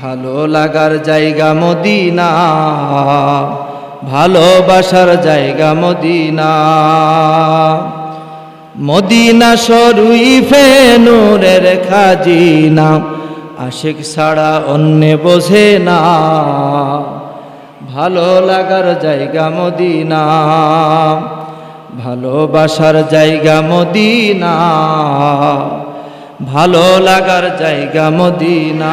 ভালো লাগার জায়গা মদিনা, ভালোবাসার জায়গা মদিনা। মদিনা শরুইফে নূরের খাজিনা, আশিক ছাড়া অন্য বোঝে না। ভালো লাগার জায়গা মদিনা, ভালোবাসার জায়গা মদিনা। ভালো লাগার জায়গা মদিনা।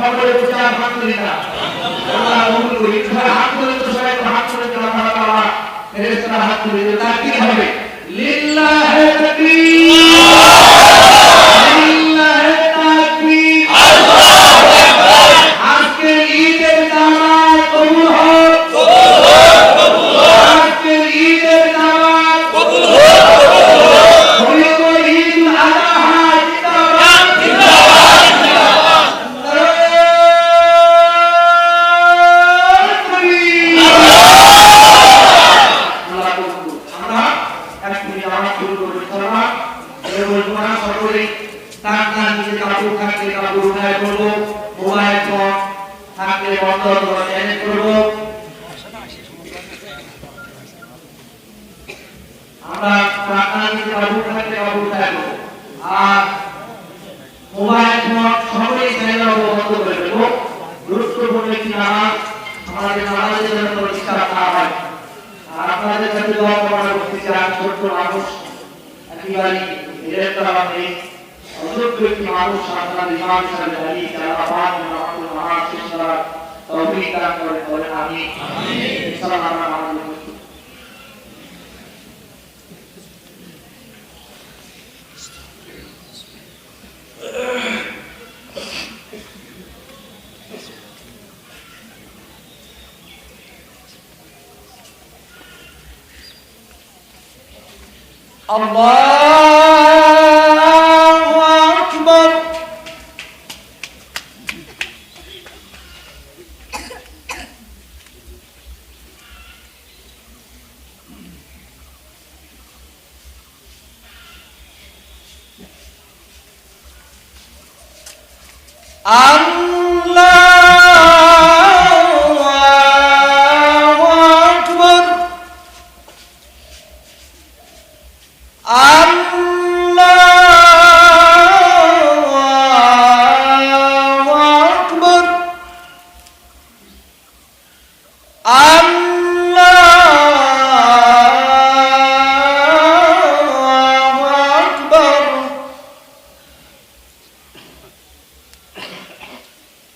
সকলে বসে আলহামদুলিল্লাহ আল্লাহ করি সবাই হাত তুলে তো সবাই হাত তুলে তো হাত তুলে দিলে তাকবীর হবে? লিল্লাহি তাকবীর। বন্ধ করে দেবো গুরুত্বপূর্ণ একটি নামাজ আমাদের নামাজের জন্য কোনো ডিস্টার্ব না হয় আর আপনাদের কাছে দোয়া কামনা করতেছি আর ছোট্ট মানুষ একেবারে এদের দ্বারা নেই অযোগ্য একটি মানুষ আপনার ইমাম হিসাবে দাঁড়িয়ে যারা পাক আমাদের মহান শিষ্যরা তৌফিক দান করে বলেন আমি ইনশাআল্লাহ আমরা আমাদের প্রস্তুত الله أكبر. الله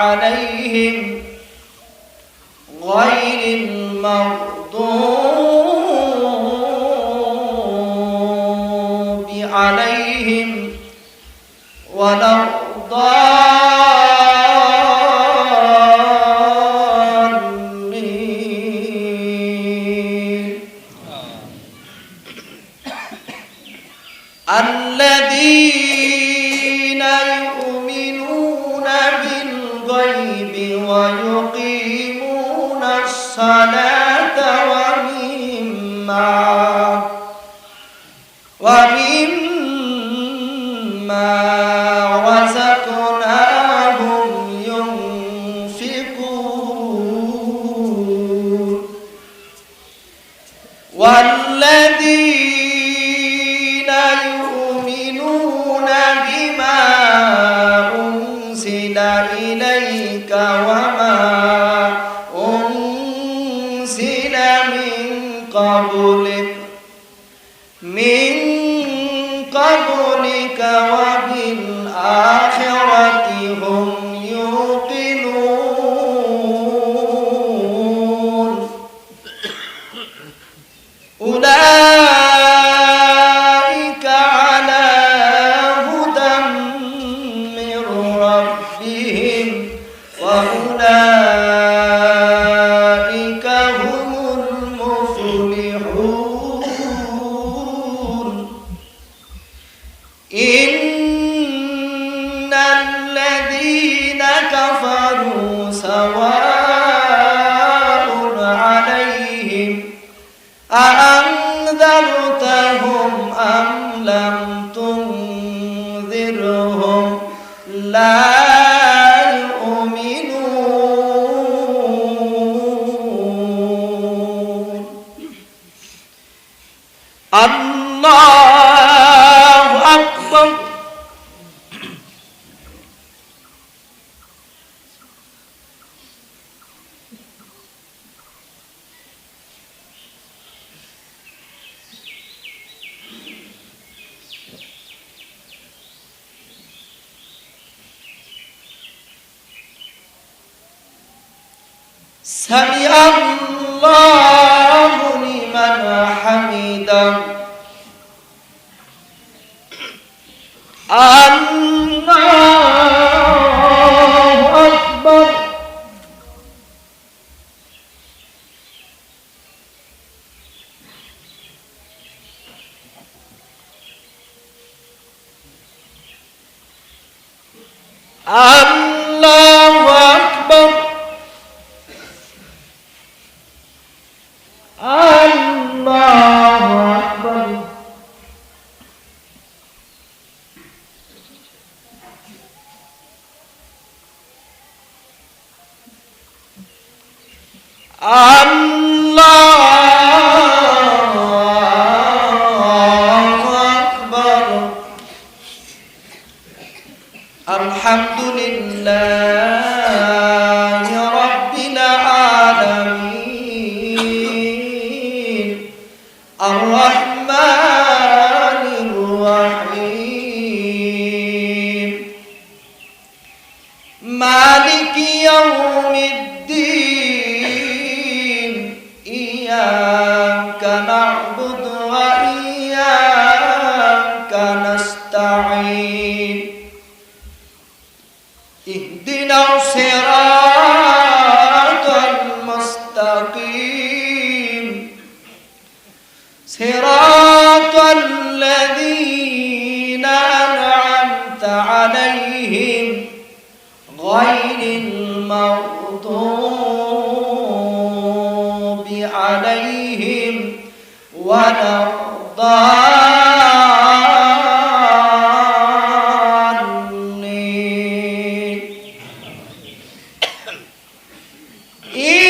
عليهم غير المغضوب وأولئك سمع الله If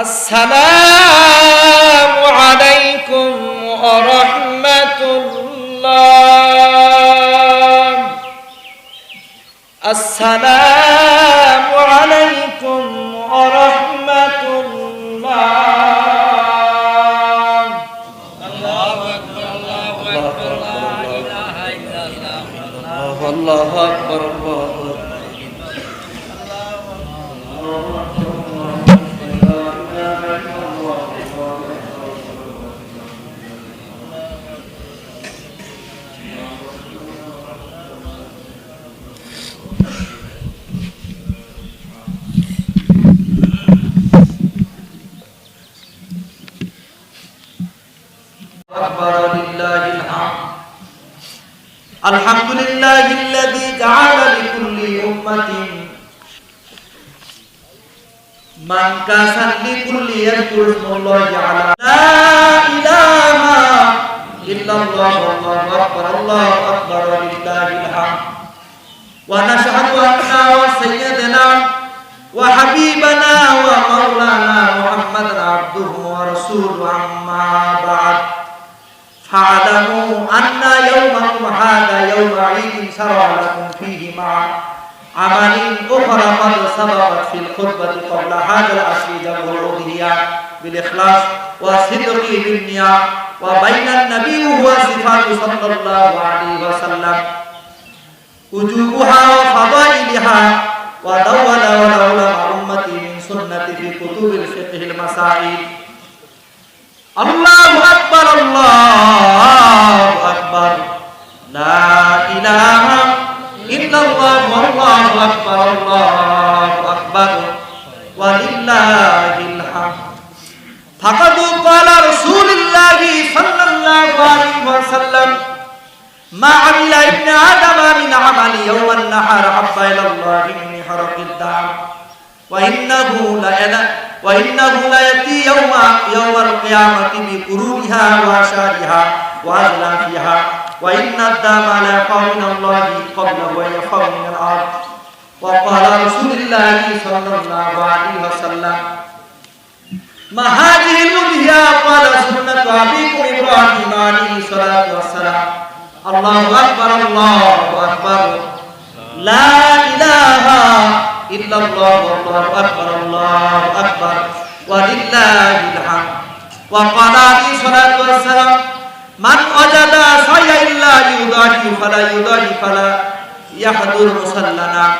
السلام عليكم ورحمة الله. السلام عليكم ورحمة الله. الله الله أكبر الله. الحمد لله الذي جعل لكل أمة من كان لكل يذكر اسم الله على لا إله إلا الله والله أكبر الله أكبر ولله الحمد. ونشهد أن سيدنا وحبيبنا ومولانا محمد عبده ورسوله أما بعد. فاعلموا أن يومكم هذا يوم عيد شرع لكم فيه مع عمل أخرى قد سبقت في الخطبة قبل هذا العشر جمع الأضحية بالإخلاص والصدق بالنية وبين النبي وصفات صلى الله عليه وسلم وجوبها وفضائلها ودون ولولا أمتي من سنة في كتب الفقه المسائل الله أكبر الله أكبر لا إله إلا الله والله أكبر الله أكبر ولله الحمد فقد قال رسول الله صلى الله عليه وسلم ما عمل ابن آدم من عمل يوم النحر حب إلى الله من حرق الدعم وإنه ليلا وإنه ليأتي يوم يوم القيامة بقرونها وأشارها وأزلافها وإن الدم لا يقع من الله قبله ويقع من الأرض وقال رسول الله صلى الله عليه وسلم ما هذه الأضحية قال سنة أبيكم إبراهيم عليه الصلاة والسلام الله أكبر الله أكبر لا إله إلا الله والله أكبر الله أكبر. ولله الحمد. وقال عليه الصلاة والسلام من وجد شيئا إلا يضاهي فلا يضاهي فلا يحضر مصلنا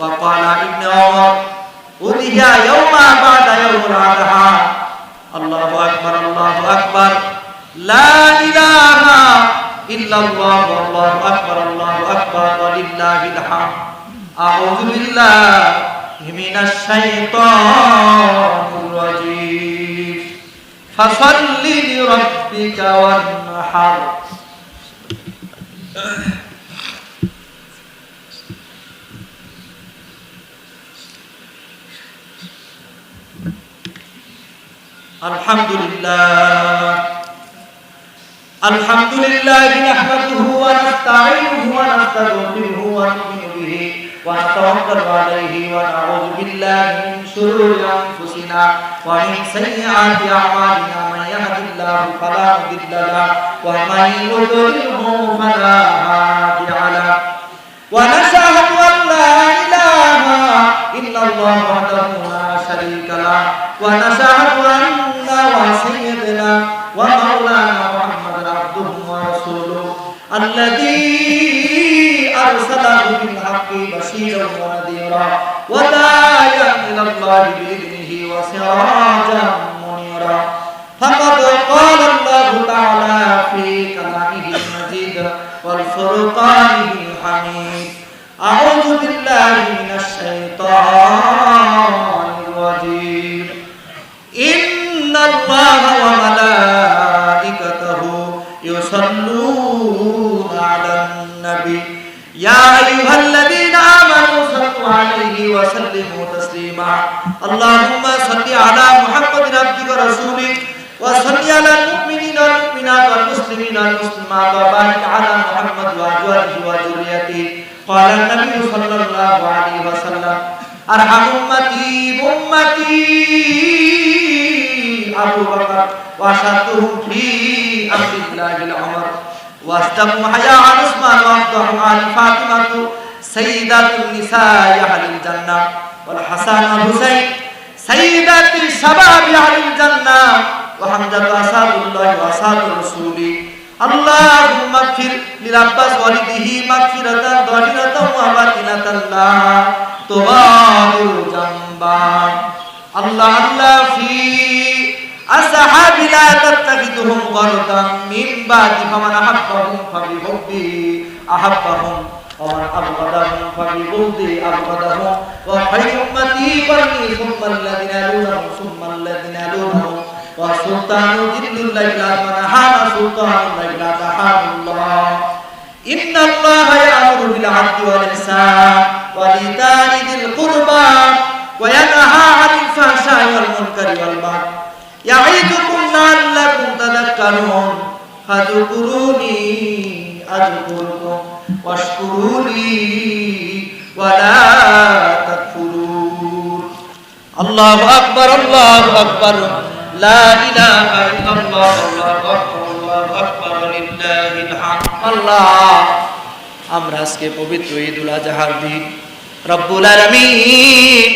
وقال ابن عمر أضحي يوم بعد يوم الأضحى. الله أكبر الله أكبر. لا إله إلا الله والله أكبر الله أكبر. ولله الحمد. أعوذ بالله من الشيطان الرجيم فصل لربك وانحر الحمد لله الحمد لله نحمده ونستعينه ونستغفره ونؤمن به ونتوكل عليه ونعوذ بالله من شرور انفسنا ومن سيئات اعمالنا من يهد الله فلا مضل له ومن يضلله فلا هادي له ونشهد ان لا اله الا الله وحده لا شريك له ونشهد ان وسيدنا ومولانا محمد عبده ورسوله الذي ارسله بالحق بشيرا ونذيرا وداعيا الى الله باذنه وسراجا منيرا فقد قال الله تعالى في كلامه المجيد والفرقانه يا أيها الذين آمنوا صلوا عليه وسلموا تسليما. اللهم صل على محمد عبدك ورسولك وصل على المؤمنين والمؤمنات والمسلمين والمسلمات وبارك على محمد وأزواجه وذريته. قال النبي صلى الله عليه وسلم أرحم أمتي بأمتي أبو بكر وأشهدهم في أمر الله العمر. واصدقهم حياء عن عثمان وأفضلهم عن فاطمة سيدة النساء أهل الجنة والحسن والحسين سيدة شباب أهل الجنة وحمزة أصحاب الله وأصحاب الرسول اللهم اغفر للعباس والده مغفرة ظاهرة وباطنة لا تغادر ذنبا الله الله في أصحاب لا تتخذهم غرضا من بعد فمن أحبهم فبحبه أحبهم ومن أبغضهم فببغضه أبغضهم وخير أمتي قرني ثم الذين يلونهم ثم الذين يلونهم وسلطان ذل الليل من حان سلطان الليل تحان الله إن الله يأمر بالعدل والإحسان وإيتاء ذي القربى وينهى عن الفحشاء والمنكر والبغي ইয়াইদুকুম লাআল্লাকুম তাযাক্কারুন। ফাযকুরুনি আযকুরকুম ওয়াশকুরুলি, ওয়ালা তাকফুরুন। আল্লাহু আকবার আল্লাহু আকবার। লা ইলাহা ইল্লাল্লাহ, আল্লাহু আকবার লিল্লাহিল হামদ আল্লাহ, আমরা আজকে পবিত্র ঈদুল আজহার দিন। রব্বুল আলামিন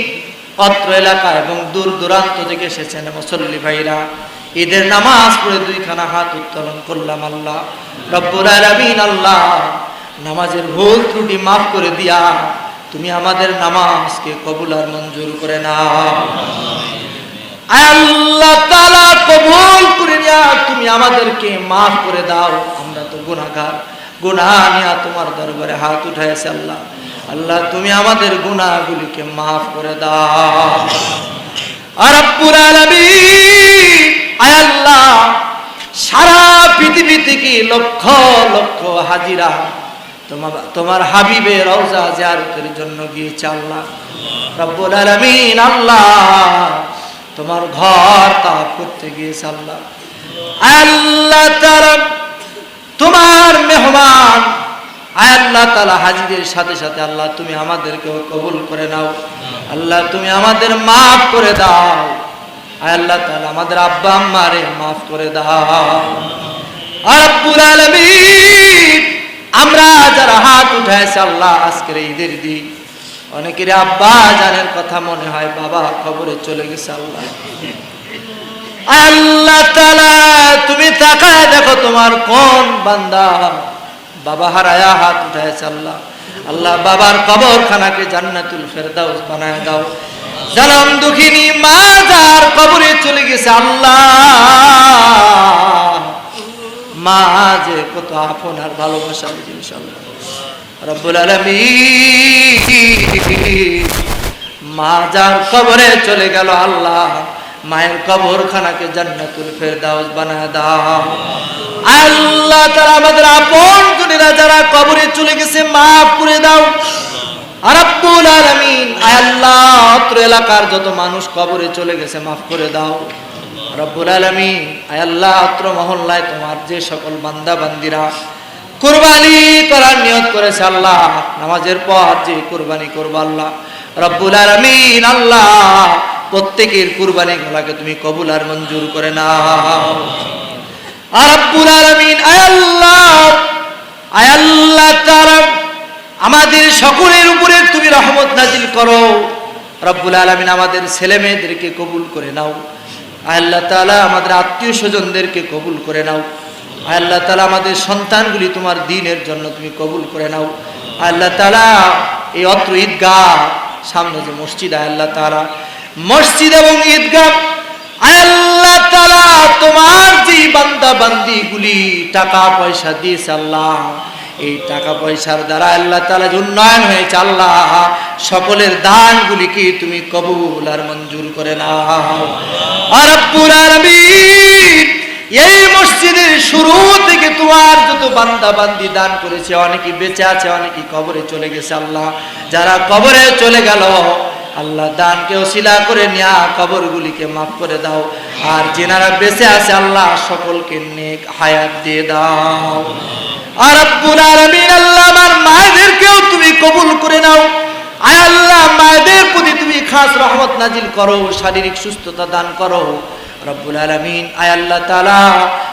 অত্র এলাকা এবং দূর দূরান্ত থেকে এসেছেন মুসল্লি ভাইরা। ঈদের নামাজ পড়ে দুইখানা হাত উত্তোলন করলাম আল্লাহ। আলামিন আল্লাহ, নামাজের ভুল ত্রুটি মাফ করে দিয়া তুমি আমাদের নামাজকে কবুল আর মঞ্জুর করে নাও। আল্লাহ তাআলা কবুল করে নিয়া তুমি আমাদেরকে মাফ করে দাও, আমরা তো গুনাহগার। গুনাহ নিয়ে তোমার দরবারে হাত উঠাইছে আল্লাহ। আল্লাহ, তুমি আমাদের গুনাহগুলিকে মাফ করে দাও। আর আয় আল্লাহ, সারা পৃথিবী থেকে লক্ষ লক্ষ হাজিরা তোমার তোমার হাবিবের রওজা জিয়ারতের জন্য গিয়েছে আল্লাহ। রব্বুল আলামিন, আল্লাহ, তোমার ঘর তাপ করতে গিয়েছে আল্লাহ। আল্লাহ তাআলা তোমার মেহমান। আয় আল্লাহ তালা হাজিদের সাথে সাথে আল্লাহ তুমি আমাদেরকেও কবুল করে নাও। আল্লাহ তুমি আমাদের মাফ করে দাও। আয় আল্লাহ তালা আমাদের আব্বা আম্মারে মাফ করে দাও। আর রব্বুল আমরা যারা হাত উঠাইছে আল্লাহ আজকের ঈদের দিন, অনেকের আব্বা জানের কথা মনে হয় বাবা খবরে চলে গেছে আল্লাহ। আল্লাহ তাআলা, তুমি তাকায় দেখো তোমার কোন বান্দা বাবা হারায়া হাত উঠাইছে আল্লাহ। আল্লাহ বাবার কবর কবরখানাকে জান্নাতুল ফেরদাউস বানায় দাও। জানাম দুঃখিনী, মা যার কবরে চলে গেছে আল্লাহ। মা যে কত আপন আর ভালোবাসার জিনিস আল্লাহ। রব্বুল আলামিন। মা যার কবরে চলে গেল আল্লাহ। মায়ের কবরখানাকে জান্নাতুল ফেরদাউস বানায় দাও। আল্লাহ তারা আমাদের আপন জনেরা যারা কবরে চলে গেছে, মাফ করে দাও। আর রব্বুল আলামিন আল্লাহ, অত্র এলাকার যত মানুষ কবরে চলে গেছে, মাফ করে দাও। রব্বুল আলামিন আল্লাহ, অত্র মহল্লায় তোমার যে সকল বান্দা বান্দিরা কুরবানি করার নিয়ত করেছে আল্লাহ, নামাজের পর যে কুরবানি করব আল্লাহ। রব্বুল আলামিন, আল্লাহ প্রত্যেকের কুরবানি গুলাকে তুমি কবুল আর মঞ্জুর করে নাও। আর রব্বুল আলামিন, আয় আল্লাহ, আয় আমাদের সকলের উপরে তুমি রহমত নাজিল করো। রব্বুল আলামিন আমাদের ছেলে মেয়েদেরকে কবুল করে নাও। আল্লাহ তাআলা আমাদের আত্মীয় স্বজনদেরকে কবুল করে নাও। আল্লাহ তাআলা আমাদের সন্তানগুলি তোমার দিনের জন্য তুমি কবুল করে নাও। আল্লাহ তাআলা এই অত্র ঈদগাহ সামনে যে মসজিদ আল্লাহ তাআলা মসজিদ এবং ঈদগাহ, আল্লাহ তাআলা তোমার যে বান্দা বান্দিগুলি টাকা পয়সা দিয়েছে আল্লাহ, এই টাকা পয়সার দ্বারা আল্লাহ তাআলা যে উন্নয়ন হয়েছে আল্লাহ, সকলের দানগুলিকে তুমি কবুল আর মঞ্জুর করে নাও। এই মসজিদের শুরু থেকে তোমার যত বান্দা বান্দি দান করেছে, অনেকে বেঁচে আছে, অনেকে কবরে চলে গেছে আল্লাহ। যারা কবরে চলে গেল আল্লাহ দানকে ওসিলা করে নেয়া কবরগুলিকে মাফ করে দাও। আর যেনারা বেঁচে আছে, আল্লাহ সকলকে নেক হায়াত দিয়ে দাও। আর রব্বুল আলামিন আল্লাহ আমার মায়েদেরকেও তুমি কবুল করে নাও। আয় আল্লাহ, মায়েদের প্রতি তুমি খাস রহমত নাজিল করো, শারীরিক সুস্থতা দান করো। রব্বুল আলামিন, আয় আল্লাহ তাআলা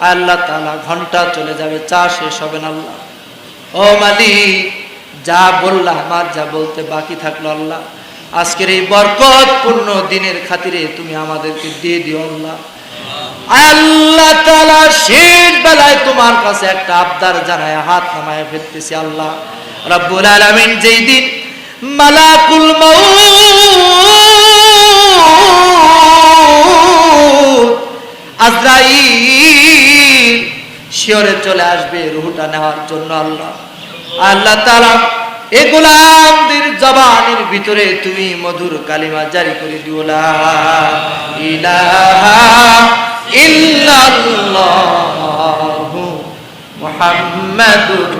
আল্লাহ তাআলা ঘণ্টা চলে যাবে, চা শেষ হবে না আল্লাহ। ও মালিক, যা বললাম আমার যা বলতে বাকি থাকল আল্লাহ। আজকের এই বরকতপূর্ণ দিনের খাতিরে তুমি আমাদেরকে দিয়ে দিও আল্লাহ। আল্লাহ তাআলা শেষ বেলায় তোমার কাছে একটা আবদার জানায়, হাত নামায় ফেলতেছি আল্লাহ। রব্বুল আলামিন যেই দিন মালাকুল মাউত, আজরাইল শিওরে চলে আসবে রুহটা নেওয়ার জন্য আল্লাহ। আল্লাহ তাআলা এ গোলামদের জবানের ভিতরে তুমি মধুর কালিমা জারি করে দিও, লা ইলাহা ইল্লাল্লাহু মুহাম্মাদুর